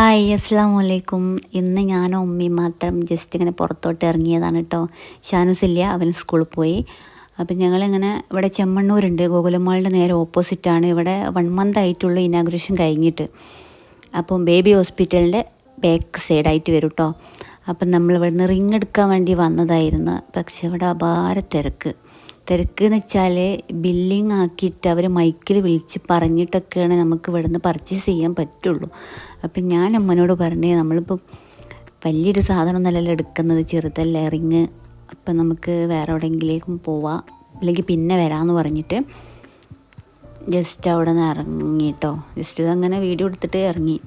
Hi അസ്സാം വലൈക്കും ഇന്ന് ഞാനും ഉമ്മയും മാത്രം ജസ്റ്റ് ഇങ്ങനെ പുറത്തോട്ട് ഇറങ്ങിയതാണ് കേട്ടോ ഷാനുസില്ല അവൻ സ്കൂളിൽ പോയി. അപ്പം ഞങ്ങളിങ്ങനെ ഇവിടെ ചെമ്മണ്ണൂരുണ്ട്. ഗോകുലമാളിന്റെ നേരെ ഓപ്പോസിറ്റാണ് ഇവിടെ വൺ മന്ത് ആയിട്ടുള്ള ഇനാഗ്രേഷൻ കഴിഞ്ഞിട്ട്. അപ്പം ബേബി ഹോസ്പിറ്റലിന്റെ ബാക്ക് സൈഡായിട്ട് വരും കേട്ടോ അപ്പം നമ്മൾ ഇവിടുന്ന് റിങ് എടുക്കാൻ വേണ്ടി വന്നതായിരുന്നു. പക്ഷെ ഇവിടെ അപാര തിരക്ക്. തിരക്ക് എന്ന് വെച്ചാൽ ബില്ലിങ് ആക്കിയിട്ട് അവർ മൈക്കിൽ വിളിച്ച് പറഞ്ഞിട്ടൊക്കെയാണ് നമുക്ക് ഇവിടെ നിന്ന് പർച്ചേസ് ചെയ്യാൻ പറ്റുള്ളൂ. അപ്പം ഞാൻ അമ്മനോട് പറഞ്ഞേ നമ്മളിപ്പോൾ വലിയൊരു സാധനമൊന്നുമല്ലല്ലോ എടുക്കുന്നത് ചെറുതല്ലേ റിങ് അപ്പം നമുക്ക് വേറെ എവിടെയെങ്കിലേക്കും പോവാം. അല്ലെങ്കിൽ പിന്നെ വരാമെന്ന് പറഞ്ഞിട്ട് ജസ്റ്റ് അവിടെ നിന്ന് ഇറങ്ങിട്ടോ ജസ്റ്റ് ഇതങ്ങനെ വീഡിയോ എടുത്തിട്ട് ഇറങ്ങി.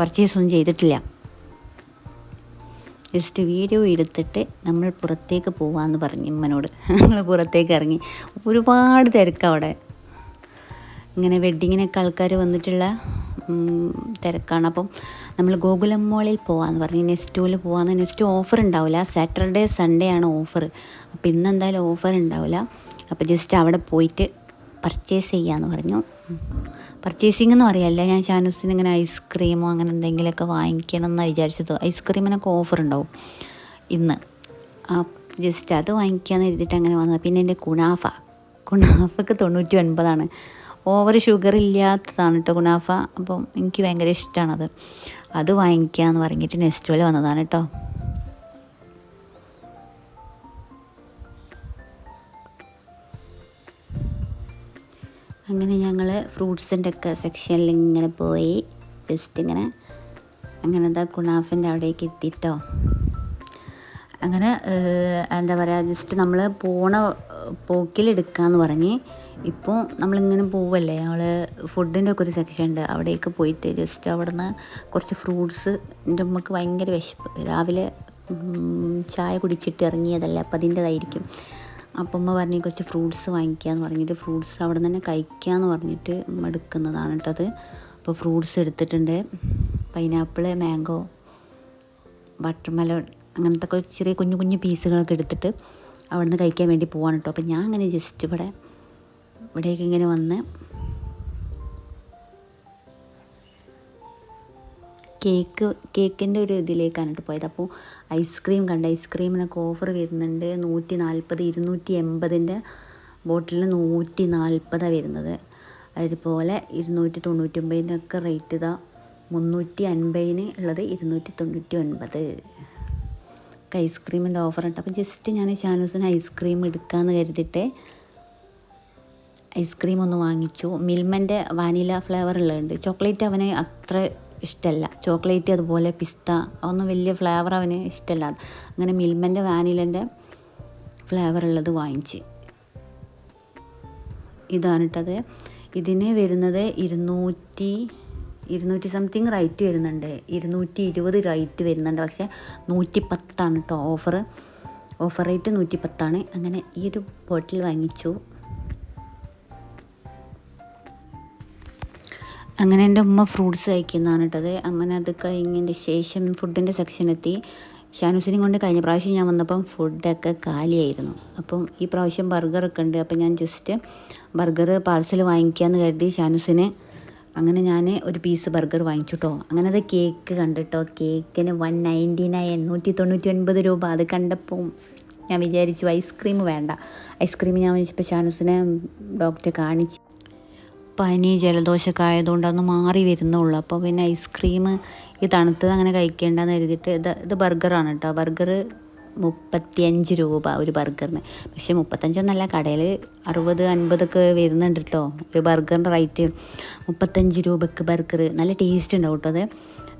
പർച്ചേസ് ഒന്നും ചെയ്തിട്ടില്ല. ജസ്റ്റ് വീഡിയോ എടുത്തിട്ട് നമ്മൾ പുറത്തേക്ക് പോവാമെന്ന് പറഞ്ഞു ഇമ്മനോട്. നമ്മൾ പുറത്തേക്ക് ഇറങ്ങി. ഒരുപാട് തിരക്കാണ് അവിടെ. ഇങ്ങനെ വെഡ്ഡിങ്ങിനൊക്കെ ആൾക്കാർ വന്നിട്ടുള്ള തിരക്കാണ്. അപ്പം നമ്മൾ ഗോകുലം മോളിൽ പോകാമെന്ന് പറഞ്ഞു. നെസ്റ്റോയിൽ പോകാമെന്ന് നെസ്റ്റോ ഓഫർ ഉണ്ടാവില്ല സാറ്റർഡേ സൺഡേ ആണ് ഓഫർ അപ്പോൾ ഇന്നെന്തായാലും ഓഫർ ഉണ്ടാവില്ല അപ്പോൾ ജസ്റ്റ് അവിടെ പോയിട്ട് പർച്ചേസ് ചെയ്യാമെന്ന് പറഞ്ഞു. പർച്ചേസിംഗ് എന്ന് പറയല്ല ഞാൻ ഷാനൂസിന് ഇങ്ങനെ ഐസ്ക്രീമോ അങ്ങനെ എന്തെങ്കിലുമൊക്കെ വാങ്ങിക്കണം എന്നാണ് വിചാരിച്ചത്. ഐസ്ക്രീമിനൊക്കെ ഓഫർ ഉണ്ടാവും ഇന്ന്. ആ ജസ്റ്റ് അത് വാങ്ങിക്കാമെന്ന് എഴുതിയിട്ട് അങ്ങനെ വന്നത്. പിന്നെ എന്റെ കുണാഫ. കുണാഫക്ക് തൊണ്ണൂറ്റി ഒൻപതാണ് ഓവർ ഷുഗർ ഇല്ലാത്തതാണ് കേട്ടോ കുണാഫ. അപ്പം എനിക്ക് ഭയങ്കര ഇഷ്ടമാണത് അത് വാങ്ങിക്കാമെന്ന് പറഞ്ഞിട്ട് നെക്സ്റ്റ് വന്നതാണ് കേട്ടോ അങ്ങനെ ഞങ്ങൾ ഫ്രൂട്ട്സിന്റെ ഒക്കെ സെക്ഷനിൽ ഇങ്ങനെ പോയി. ജസ്റ്റ് ഇങ്ങനെ അങ്ങനെ എന്താ കുണാഫിന്റെ അവിടേക്ക് എത്തിയിട്ടോ അങ്ങനെ എന്താ പറയുക ജസ്റ്റ് നമ്മൾ പോണ പോക്കിലെടുക്കാന്ന് പറഞ്ഞ് ഇപ്പോൾ നമ്മളിങ്ങനെ പോവല്ലേ? ഞങ്ങൾ ഫുഡിന്റെ ഒക്കെ ഒരു സെക്ഷൻ ഉണ്ട് അവിടേക്ക് പോയിട്ട് ജസ്റ്റ് അവിടെ നിന്ന് കുറച്ച് ഫ്രൂട്ട്സ് എന്റെ ഉമ്മക്ക് ഭയങ്കര വിശപ്പ്. രാവിലെ ചായ കുടിച്ചിട്ട് ഇറങ്ങിയതല്ലേ? അപ്പം അതിന്റെതായിരിക്കും അപ്പം ഉമ്മ പറഞ്ഞ് കുറച്ച് ഫ്രൂട്ട്സ് വാങ്ങിക്കാന്ന് പറഞ്ഞിട്ട് ഫ്രൂട്ട്സ് അവിടെ നിന്ന് തന്നെ കഴിക്കാന്ന് പറഞ്ഞിട്ട് ഉമ്മ എടുക്കുന്നതാണ് കേട്ടത് അപ്പോൾ ഫ്രൂട്ട്സ് എടുത്തിട്ടുണ്ട്. പൈനാപ്പിൾ മാംഗോ ബട്ടർ മെലൺ അങ്ങനത്തെ ചെറിയ കുഞ്ഞു കുഞ്ഞു പീസുകളൊക്കെ എടുത്തിട്ട് അവിടെ നിന്ന് കഴിക്കാൻ വേണ്ടി പോവാണ് കേട്ടോ. അപ്പോൾ ഞാൻ അങ്ങനെ ജസ്റ്റ് ഇവിടെ ഇവിടേക്ക് ഇങ്ങനെ വന്ന് കേക്ക് കേക്കിന്റെ ഒരു ഇതിലേക്കാണ് കേട്ടോ പോയത്. അപ്പോൾ ഐസ്ക്രീം കണ്ട് ഐസ്ക്രീമിനൊക്കെ ഓഫർ വരുന്നുണ്ട്. നൂറ്റി നാൽപ്പത് ഇരുന്നൂറ്റി എൺപതിന്റെ ബോട്ടിലിന് നൂറ്റി നാൽപ്പതാണ് വരുന്നത്. അതുപോലെ ഇരുന്നൂറ്റി തൊണ്ണൂറ്റി ഒമ്പതിനൊക്കെ റേറ്റ് ഇതാ മുന്നൂറ്റി അൻപതിന് ഉള്ളത് ഇരുന്നൂറ്റി തൊണ്ണൂറ്റി ഒൻപത് ഐസ്ക്രീമിന്റെ ഓഫർ ഉണ്ട്. അപ്പോൾ ജസ്റ്റ് ഞാൻ ഷാനൂസിന് ഐസ്ക്രീം എടുക്കാമെന്ന് കരുതിയിട്ട് ഐസ്ക്രീം ഒന്ന് വാങ്ങിച്ചു. മിൽമന്റെ വാനില ഫ്ലേവർ ഉള്ളതുണ്ട്. ചോക്ലേറ്റ് അവന് അത്ര ഇഷ്ടമല്ല ചോക്ലേറ്റ് അതുപോലെ പിസ്ത അതൊന്നും വലിയ ഫ്ലേവർ അവന് ഇഷ്ടമല്ല അങ്ങനെ മിൽമന്റെ വാനിലന്റെ ഫ്ലേവർ ഉള്ളത് വാങ്ങിച്ച്. ഇതാണ് കേട്ടത് ഇതിന് വരുന്നത് ഇരുന്നൂറ്റി ഇരുന്നൂറ്റി സംതിങ് റൈറ്റ് വരുന്നുണ്ട്. ഇരുന്നൂറ്റി ഇരുപത് റൈറ്റ് വരുന്നുണ്ട്. പക്ഷേ നൂറ്റി പത്താണ് കേട്ടോ ഓഫർ ഓഫർ റേറ്റ് നൂറ്റി പത്താണ് അങ്ങനെ ഈ ഒരു ബോട്ടിൽ വാങ്ങിച്ചു. അങ്ങനെ എന്റെ ഉമ്മ ഫ്രൂട്ട്സ് കഴിക്കുന്നതാണ് കേട്ടത് അങ്ങനെ അത് കഴിഞ്ഞതിന്റെ ശേഷം ഫുഡിന്റെ സെക്ഷനെത്തി ഷാനുസിനെയും കൊണ്ട് കഴിഞ്ഞ പ്രാവശ്യം ഞാൻ വന്നപ്പം ഫുഡൊക്കെ കാലിയായിരുന്നു. അപ്പം ഈ പ്രാവശ്യം ബർഗറൊക്കെ ഉണ്ട്. അപ്പം ഞാൻ ജസ്റ്റ് ബർഗർ പാർസൽ വാങ്ങിക്കാമെന്ന് കരുതി ഷാനുസിന്. അങ്ങനെ ഞാൻ ഒരു പീസ് ബർഗർ വാങ്ങിച്ചു കേട്ടോ അങ്ങനെ അത് കേക്ക് കണ്ടിട്ടോ കേക്കിന് വൺ നയന്റി നയൻ നൂറ്റി തൊണ്ണൂറ്റി ഒൻപത് രൂപ. അത് കണ്ടപ്പോൾ ഞാൻ വിചാരിച്ചു ഐസ്ക്രീം വേണ്ട. ഐസ്ക്രീം ഞാൻ വിളിച്ചപ്പോൾ ഷാനുസിനെ ഡോക്ടറെ കാണിച്ച് പനി ജലദോഷമൊക്കെ ആയതുകൊണ്ട് മാറി വരുന്നുള്ളൂ. അപ്പോൾ പിന്നെ ഐസ്ക്രീം ഈ തണുത്തത് അങ്ങനെ കഴിക്കേണ്ടെന്ന് കരുതിയിട്ട് ഇത് ഇത് ബർഗറാണ് കേട്ടോ. ബർഗർ മുപ്പത്തിയഞ്ച് രൂപ ഒരു ബർഗറിന് പക്ഷേ മുപ്പത്തഞ്ചൊന്നല്ല കടയിൽ അറുപത് അൻപതൊക്കെ വരുന്നുണ്ട് കേട്ടോ. ഒരു ബർഗറിന്റെ റേറ്റ് മുപ്പത്തഞ്ച് രൂപക്ക് ബർഗർ നല്ല ടേസ്റ്റ് ഉണ്ടാവും കേട്ടോ അത്.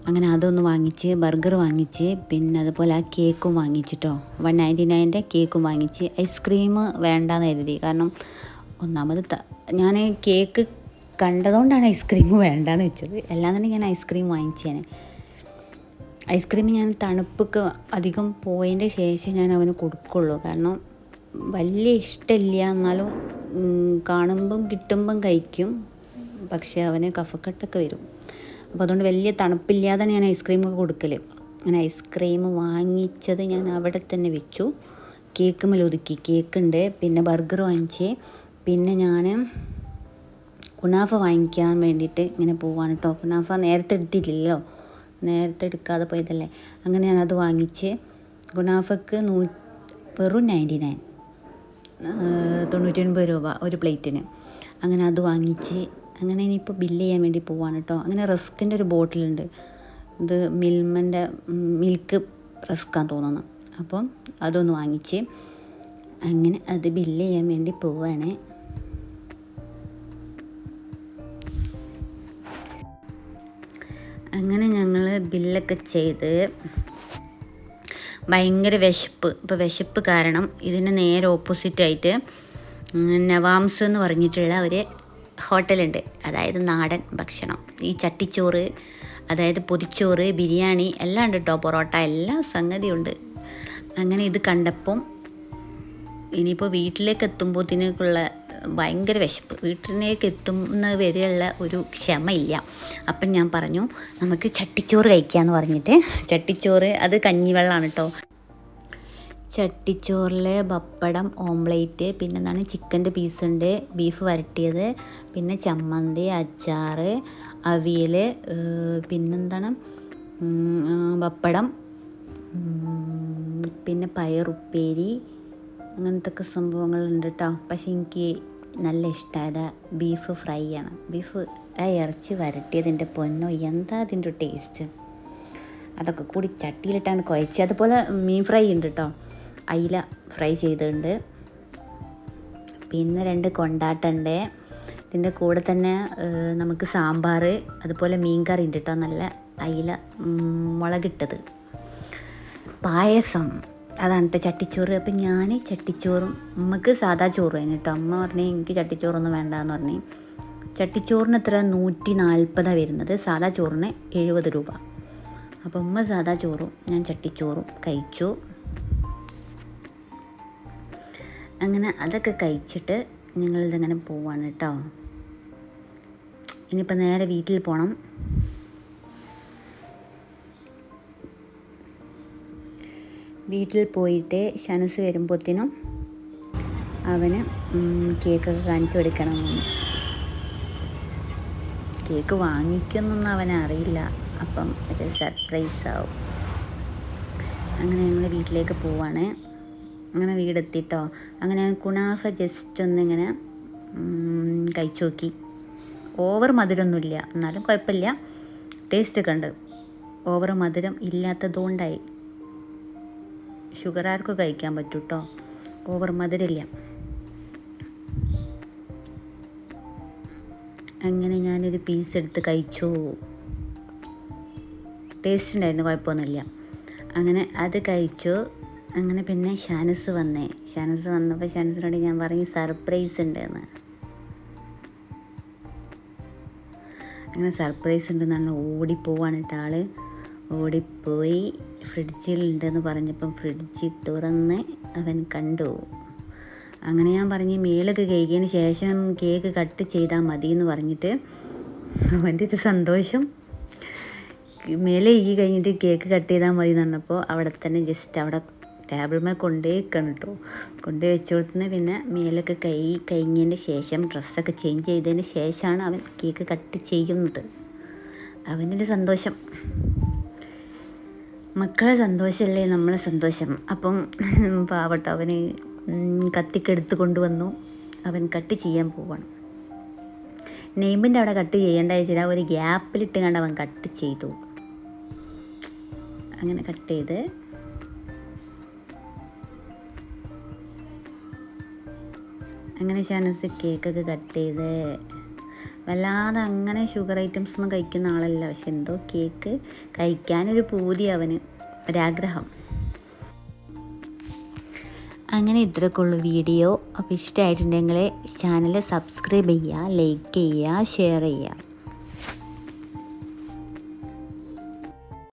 അങ്ങനെ അതൊന്ന് വാങ്ങിച്ച് ബർഗർ വാങ്ങിച്ച് പിന്നെ അതുപോലെ ആ കേക്കും വാങ്ങിച്ചിട്ടോ വൺ നയന്റി നയന്റെ കേക്കും വാങ്ങിച്ച്. ഐസ്ക്രീം വേണ്ടാന്ന് കരുതി. കാരണം ഒന്നാമത് ഞാൻ കേക്ക് കണ്ടതുകൊണ്ടാണ് ഐസ്ക്രീം വേണ്ടാന്ന് വെച്ചത്. അല്ലാന്നുണ്ടെങ്കിൽ ഞാൻ ഐസ്ക്രീം വാങ്ങിച്ചേനെ. ഐസ്ക്രീം ഞാൻ തണുപ്പൊക്കെ അധികം പോയതിന്റെ ശേഷം ഞാൻ അവന് കൊടുക്കുള്ളൂ. കാരണം വലിയ ഇഷ്ടമില്ല. എന്നാലും കാണുമ്പം കിട്ടുമ്പം കഴിക്കും. പക്ഷേ അവന് കഫക്കെട്ടൊക്കെ വരും. അപ്പോൾ അതുകൊണ്ട് വലിയ തണുപ്പില്ലാതാണ് ഞാൻ ഐസ്ക്രീം ഒക്കെ കൊടുക്കൽ ഞാൻ ഐസ്ക്രീം വാങ്ങിച്ചത് ഞാൻ അവിടെ തന്നെ വെച്ചു. കേക്ക് മേലൊതുക്കി. കേക്കുണ്ട്. പിന്നെ ബർഗർ വാങ്ങിച്ച്. പിന്നെ ഞാൻ കുണാഫ വാങ്ങിക്കാൻ വേണ്ടിയിട്ട് ഇങ്ങനെ പോവാണ് കേട്ടോ കുനാഫ നേരത്തെ എടുത്തിട്ടില്ലല്ലോ. നേരത്തെ എടുക്കാതെ പോയതല്ലേ. അങ്ങനെ ഞാനത് വാങ്ങിച്ച് കുനാഫക്ക് നൂ വെറും നയന്റി നയൻ തൊണ്ണൂറ്റൊൻപത് രൂപ ഒരു പ്ലേറ്റിന്. അങ്ങനെ അത് വാങ്ങിച്ച് അങ്ങനെ ഇനിയിപ്പോൾ ബില്ല് ചെയ്യാൻ വേണ്ടി പോവാണ് കേട്ടോ അങ്ങനെ റസ്കിന്റെ ഒരു ബോട്ടിലുണ്ട്. ഇത് മിൽമന്റെ മിൽക്ക് റസ്ക്കാന്ന് തോന്നുന്നു. അപ്പം അതൊന്ന് വാങ്ങിച്ച് അങ്ങനെ അത് ബില്ല് ചെയ്യാൻ വേണ്ടി പോവാണ്. അങ്ങനെ ഞങ്ങൾ ബില്ലൊക്കെ ചെയ്ത് ഭയങ്കര വിശപ്പ്. ഇപ്പോൾ വിശപ്പ് കാരണം ഇതിന് നേരെ ഓപ്പോസിറ്റായിട്ട് നവാംസ് എന്ന് പറഞ്ഞിട്ടുള്ള ഒരു ഹോട്ടലുണ്ട്. അതായത് നാടൻ ഭക്ഷണം. ഈ ചട്ടിച്ചോറ് അതായത് പൊതിച്ചോറ് ബിരിയാണി എല്ലാം ഉണ്ട് കേട്ടോ പൊറോട്ട എല്ലാം സംഗതിയുണ്ട്. അങ്ങനെ ഇത് കണ്ടപ്പം ഇനിയിപ്പോൾ വീട്ടിലേക്ക് എത്തുമ്പോഴത്തേക്കുള്ള ഭയങ്കര വിശപ്പ്. വീട്ടിലേക്ക് എത്തുന്ന വരെയുള്ള ഒരു ക്ഷമയില്ല. അപ്പം ഞാൻ പറഞ്ഞു നമുക്ക് ചട്ടിച്ചോറ് കഴിക്കാമെന്ന് പറഞ്ഞിട്ട്. ചട്ടിച്ചോറ് അത് കഞ്ഞിവെള്ളമാണ് കേട്ടോ ചട്ടിച്ചോറിൽ പപ്പടം ഓംലേറ്റ് പിന്നെ എന്താണ് ചിക്കന്റെ പീസ് ഉണ്ട് ബീഫ് വരട്ടിയത് പിന്നെ ചമ്മന്തി അച്ചാർ അവിയൽ പിന്നെന്താണ് പപ്പടം പിന്നെ പയറുപ്പേരി അങ്ങനത്തെ ഒക്കെ സംഭവങ്ങളുണ്ട് കേട്ടോ പക്ഷേ എനിക്ക് നല്ല ഇഷ്ടമായത് ബീഫ് ഫ്രൈ ആണ്. ബീഫ് ആ ഇറച്ചി വരട്ടിയതിന്റെ പൊന്നോ എന്താ അതിന്റെ ടേസ്റ്റ് അതൊക്കെ കൂടി ചട്ടിയിലിട്ടാണ് കുഴച്ച് അതുപോലെ മീൻ ഫ്രൈ ഉണ്ട് കേട്ടോ അയില ഫ്രൈ ചെയ്തിട്ടുണ്ട്. പിന്നെ രണ്ട് കൊണ്ടാട്ടുണ്ട്. ഇതിന്റെ കൂടെ തന്നെ നമുക്ക് സാമ്പാർ അതുപോലെ മീൻ കറി ഉണ്ട് കേട്ടോ നല്ല അയില മുളകിട്ടത്. പായസം. അതാണ് ചട്ടിച്ചോറ്. അപ്പം ഞാൻ ചട്ടിച്ചോറും അമ്മയ്ക്ക് സാധാ ചോറ് തന്നെ കേട്ടോ അമ്മ പറഞ്ഞേ എനിക്ക് ചട്ടിച്ചോറൊന്നും വേണ്ടെന്ന് പറഞ്ഞേ. ചട്ടിച്ചോറിന് എത്ര നൂറ്റി നാൽപ്പതാണ് വരുന്നത്. സാധാ ചോറിന് എഴുപത് രൂപ. അപ്പം അമ്മ സാധാ ചോറും ഞാൻ ചട്ടിച്ചോറും കഴിച്ചു. അങ്ങനെ അതൊക്കെ കഴിച്ചിട്ട് ഞങ്ങളിതങ്ങനെ പോവാണ് കേട്ടോ ഇനിയിപ്പോൾ നേരെ വീട്ടിൽ പോകണം വീട്ടിൽ പോയിട്ട് ഷനസ് വരുമ്പോഴത്തേനും അവന് കേക്കൊക്കെ കാണിച്ചു കൊടുക്കണം. കേക്ക് വാങ്ങിക്കുന്നൊന്നും അവനെ അറിയില്ല. അപ്പം ഒരു സർപ്രൈസ് ആവും. അങ്ങനെ ഞങ്ങൾ വീട്ടിലേക്ക് പോവാണ്. അങ്ങനെ വീടെത്തിട്ടോ. അങ്ങനെ കുണാഫ ജസ്റ്റ് ഒന്നിങ്ങനെ കഴിച്ചു നോക്കി. ഓവർ മധുരമൊന്നുമില്ല. എന്നാലും കുഴപ്പമില്ല. ടേസ്റ്റ് ഒക്കെ ഉണ്ട്. ഓവർ മധുരം ഇല്ലാത്തതുകൊണ്ടായി. ഷുഗറാർക്ക് കഴിക്കാൻ പറ്റും കേട്ടോ ഓവർ മധുരമില്ല. അങ്ങനെ ഞാനൊരു പീസ് എടുത്ത് കഴിച്ചു. ടേസ്റ്റ് ഉണ്ടായിരുന്നു കുഴപ്പമൊന്നുമില്ല. അങ്ങനെ അത് കഴിച്ചു. അങ്ങനെ പിന്നെ ഷാനസ് വന്നേ. ഷാനസ് വന്നപ്പോൾ ഷാനസിനോട് ഞാൻ പറഞ്ഞു സർപ്രൈസ് ഉണ്ട് എന്ന് അങ്ങനെ സർപ്രൈസ് ഉണ്ടെന്നാണ് ഓടിപ്പോവാണ് കേട്ടോ ആൾ. ഓടിപ്പോയി. ഫ്രിഡ്ജിലുണ്ടെന്ന് പറഞ്ഞപ്പം ഫ്രിഡ്ജ് തുറന്ന് അവൻ കണ്ടു. അങ്ങനെ ഞാൻ പറഞ്ഞ് മേലൊക്കെ കഴിക്കിയതിന് ശേഷം കേക്ക് കട്ട് ചെയ്താൽ മതി എന്ന് പറഞ്ഞിട്ട് അവന്റെ ഒരു സന്തോഷം. മേലെ ഈ കഴിഞ്ഞിട്ട് കേക്ക് കട്ട് ചെയ്താൽ മതി എന്ന് പറഞ്ഞപ്പോൾ അവിടെ തന്നെ ജസ്റ്റ് അവിടെ ടേബിൾമേ കൊണ്ടേ വെക്കണം കേട്ടോ. കൊണ്ടുപോയി വെച്ച് കൊടുത്തുന്ന പിന്നെ മേലൊക്കെ കൈ കഴിഞ്ഞതിന് ശേഷം ഡ്രസ്സൊക്കെ ചേഞ്ച് ചെയ്തതിന് ശേഷമാണ് അവൻ കേക്ക് കട്ട് ചെയ്യുന്നത്. അവന്റെ സന്തോഷം. മക്കളെ സന്തോഷമല്ലേ നമ്മളെ സന്തോഷം. അപ്പം പാവട്ടോ അവന് കത്തിക്കെടുത്ത് കൊണ്ടുവന്നു. അവൻ കട്ട് ചെയ്യാൻ പോവാണ്. നെയ്മിന്റെ അവിടെ കട്ട് ചെയ്യേണ്ട വെച്ചാൽ ഒരു ഗ്യാപ്പിലിട്ട് കണ്ട് അവൻ കട്ട് ചെയ്തു. അങ്ങനെ കട്ട് ചെയ്ത്. അങ്ങനെ ഷാനസ് കേക്കൊക്കെ കട്ട് ചെയ്ത്. വല്ലാതെ അങ്ങനെ ഷുഗർ ഐറ്റംസ് ഒന്നും കഴിക്കുന്ന ആളല്ല. പക്ഷെ എന്തോ കേക്ക് കഴിക്കാനൊരു പൂതി അവന്. ഒരാഗ്രഹം. അങ്ങനെ ഇത്രയൊക്കെ വീഡിയോ അപ്പോൾ ഇഷ്ടമായിട്ടുണ്ടെങ്കിൽ ചാനൽ സബ്സ്ക്രൈബ് ചെയ്യുക ലൈക്ക് ചെയ്യുക ഷെയർ ചെയ്യുക.